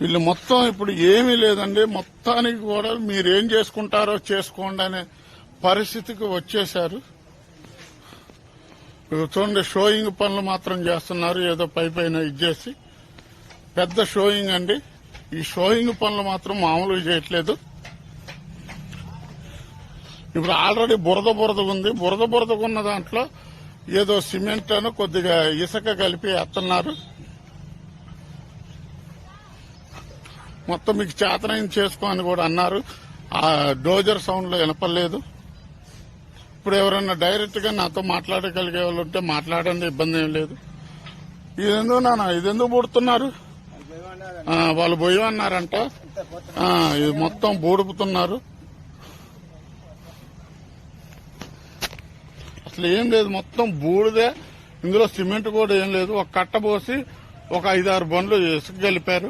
వీళ్ళు మొత్తం ఇప్పుడు ఏమీ లేదండి. మొత్తానికి కూడా మీరేం చేసుకుంటారో చేసుకోండి అనే పరిస్థితికి వచ్చేశారు. చూడండి షోయింగ్ పనులు మాత్రం చేస్తున్నారు. ఏదో పై పైన ఇచ్చేసి పెద్ద షోయింగ్ అండి. ఈ షోయింగ్ పనులు మాత్రం మామూలుగా చేయట్లేదు. ఇప్పుడు ఆల్రెడీ బురద బురద ఉంది. బురద బురదగా ఉన్న దాంట్లో ఏదో సిమెంట్ అని కొద్దిగా ఇసుక కలిపి ఎత్తన్నారు. మొత్తం మీకు చేతనైన చేసుకో అని కూడా అన్నారు. ఆ డోజర్ సౌండ్లో వినపలేదు ఇప్పుడు ఎవరన్నా డైరెక్ట్గా నాతో మాట్లాడగలిగే వాళ్ళు ఉంటే మాట్లాడండి ఇబ్బంది ఏం లేదు. ఇదెందుకు నాన్న ఇదెందుకు పుడుతున్నారు వాళ్ళు పోయమన్నారంట ఇది మొత్తం బూడుపుతున్నారు. అసలు ఏం లేదు మొత్తం బూడిదే. ఇందులో సిమెంట్ కూడా ఏం లేదు. ఒక కట్ట పోసి ఒక ఐదారు బండ్లు ఇసుక గెలిపారు.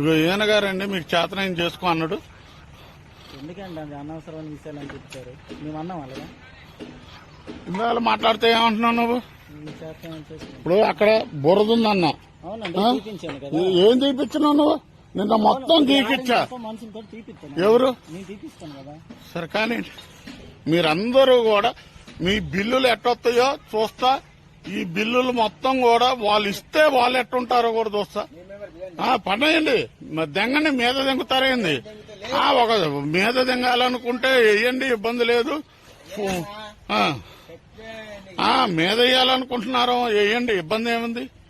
ఇదిగో ఈయన గారండి మీకు చేతనైన చేసుకో అన్నాడు. ఎందుకండి అది అనవసరమైన విషయాలు అని చెప్తారు మేము అన్నాం అలాగా ఇందాక మాట్లాడితే ఏమంటున్నావు నువ్వు? మీ చేత ఏం చేస్తాం ఇప్పుడు అక్కడ బురద ఉందన్నా అవునండి ఆ? తీపించాను కదా. ఏ- తీపిచ్చినావు నువ్వు? నిన్న మొత్తం తీపిచ్చా? మొత్తం మనుషులతో తీపిస్తాను ఎవరు? నేను తీపిస్తాను కదా. సరే కానీ మీరందరూ కూడా మీ బిల్లులు ఎట్టొస్తాయో చూస్తా. ఈ బిల్లులు మొత్తం కూడా వాళ్ళు ఇస్తే వాళ్ళు ఎట్టుంటారో కూడా చూస్తా. పడేయండి మరి దెంగండి మీద దెంగుతారేంది? ఒక మీద దెంగాలనుకుంటే వేయండి ఇబ్బంది లేదు. మీద వేయాలనుకుంటున్నారో వేయండి ఇబ్బంది ఏముంది?